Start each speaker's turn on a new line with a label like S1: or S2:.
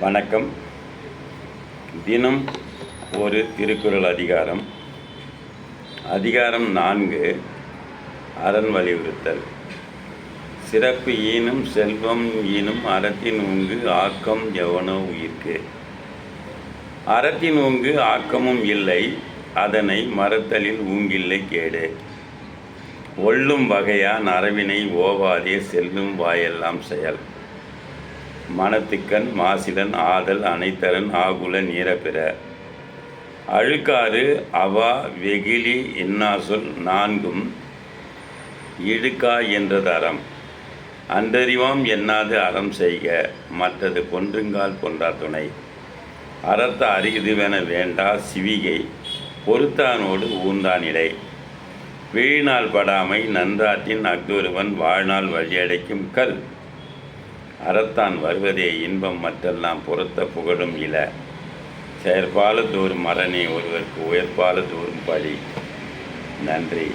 S1: வணக்கம். தினம் ஒரு திருக்குறள் அதிகாரம். அதிகாரம் நான்கு அரண் வலியுறுத்தல். சிறப்பு ஈனும் செல்வம் ஈனும் அறத்தின் ஊங்கு ஆக்கம் எவனோ உயிர்க்கு. அறத்தின் ஊங்கு ஆக்கமும் இல்லை அதனை மறத்தலில் ஊங்கில்லை கேடு. ஒள்ளும் வகையான் அறவினை ஓவாதே செல்லும் வாயெல்லாம் செயல். மனத்துக்கண் மாசிலன் ஆதல் அனைத்தரன் ஆகுல நீரப்பிற அழுக்காறு அவா வெகிலி இன்னாசொல் நான்கும் இழுக்கா என்றது அறம். அன்றறிவாம் எண்ணாது அறம் செய்க மற்றது பொன்றுங்கால் பொன்றா துணை. அறத்த அரிதுவென வேண்டா சிவிகை பொறுத்தானோடு ஊந்தானிடை வீழ்நாள் படாமை நன்றாற்றின் அக்தொருவன் வாழ்நாள் வழியடைக்கும் கல். அறத்தான் வருவதே இன்பம் மற்றெல்லாம் பொறுத்த புகழும் இல. செயற்பால தோறும் மரணே ஒருவருக்கு உயர்பால தோறும் பழி. நன்றி.